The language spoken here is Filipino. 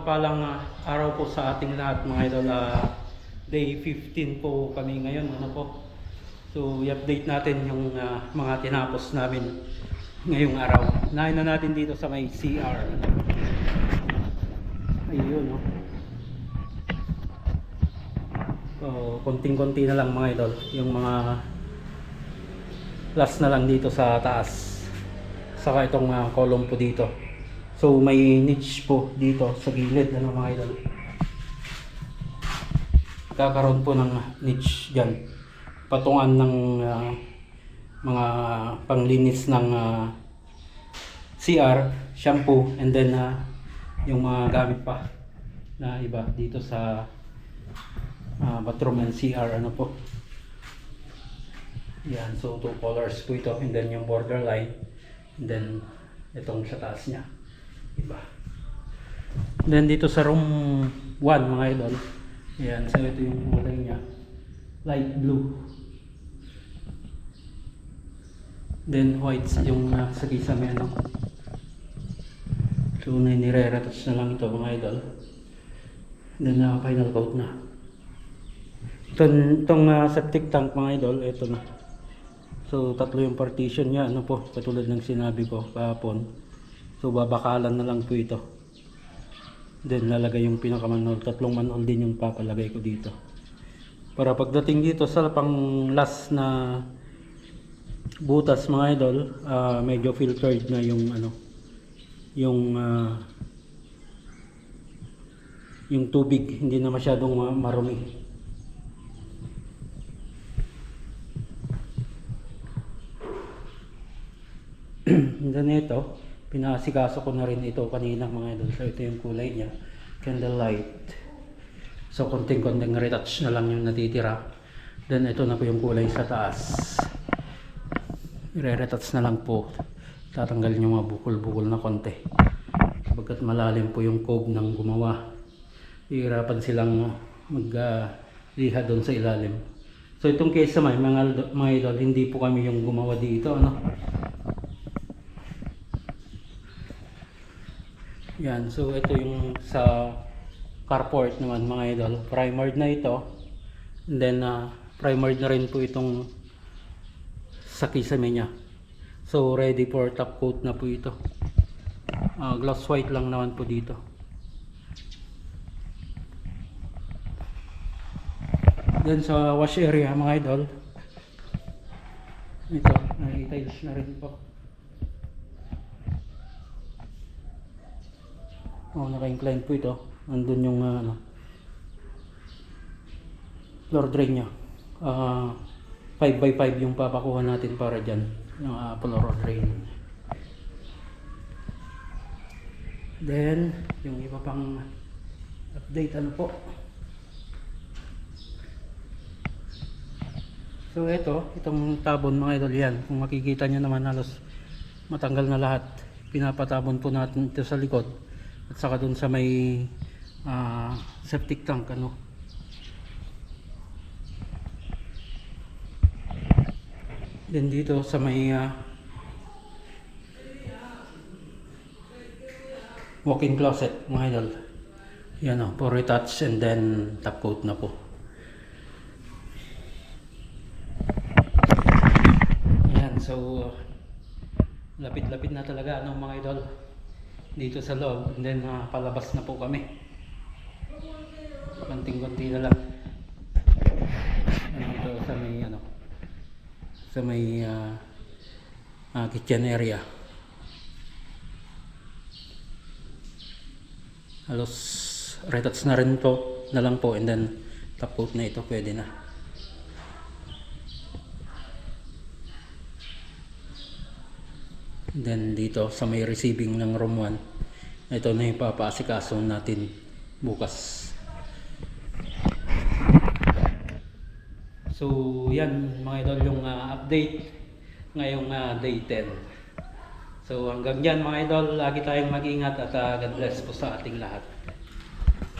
Mapagpalang ah, araw po sa ating lahat mga idol. Ah, day 15 po kami ngayon. Ano po? So i-update natin yung ah, mga tinapos namin ngayong araw. Nahin na natin dito sa may CR. Ayun no. So, konting-konti na lang mga idol. Yung mga last na lang dito sa taas. Saka itong ah, column po dito. So may niche po dito sa gilid ano mga idol. Kakaroon po ng niche diyan. Patungan ng ah, mga panglinis ng ah, CR, shampoo and then ah, yung mga gamit pa na iba dito sa ah, bathroom and CR ano po. Yan, so two colors po ito and then yung borderline and then itong sa taas niya. Iba. Then dito sa room 1 mga idol. Yan, so ito yung kulay niya. Light blue. Then white yung uh, sa kisame ano. So nire-retouch na lang ito mga idol. Then na final coat na. Itong, itong uh, septic tank mga idol, ito na. So tatlo yung partition niya, ano po, katulad ng sinabi ko kahapon. So babakalan na lang po ito. Then lalagay yung pinakamanhole, tatlong manhole din yung papalagay ko dito. Para pagdating dito sa pang last na butas mga idol, ah, medyo filtered na yung ano, yung ah, yung tubig, hindi na masyadong ma- marumi. And then ito, pinasikaso ko na rin ito kanina mga idol. So ito yung kulay niya, candlelight. So konting-konting retouch na lang yung natitira. Then ito na po yung kulay sa taas. Ire-retouch na lang po. Tatanggalin yung mga bukol-bukol na konti. Sapagkat malalim po yung cove ng gumawa. Hihirapan silang mag-liha doon sa ilalim. So itong case naman, mga, mga idol, hindi po kami yung gumawa dito. Ano? Yan, so ito yung sa carport naman mga idol. Primered na ito. And then uh, primered na rin po itong sa kisame niya. So ready for top coat na po ito. Ah, gloss white lang naman po dito. Then sa wash area mga idol. Ito, na-tiles na rin po. Oh, naka-incline po ito. Nandun yung ah, ano, floor drain niya. Ah, 5x5 yung papakuha natin para dyan. Yung ah, floor drain. Then, yung iba pang update ano po. So ito, itong tabon mga idol yan. Kung makikita nyo naman halos matanggal na lahat. Pinapatabon po natin ito sa likod. At saka dun sa may ah, septic tank ano. Then dito sa may ah, walk-in closet mga idol. Yan o, for retouch and then top coat na po. Yan, so lapit-lapit na talaga ano mga idol dito sa loob and then ah, palabas na po kami. Konting-konti na lang. Dito sa may ano sa may ah, ah, kitchen area. Halos retouch na rin po na lang po and then coat na ito pwede na Then dito sa may receiving ng room 1, ito na yung papaasikaso natin bukas. So yan mga idol yung ah, update ngayong ah, day 10. So hanggang dyan mga idol, lagi tayong mag-ingat at ah, God bless po sa ating lahat.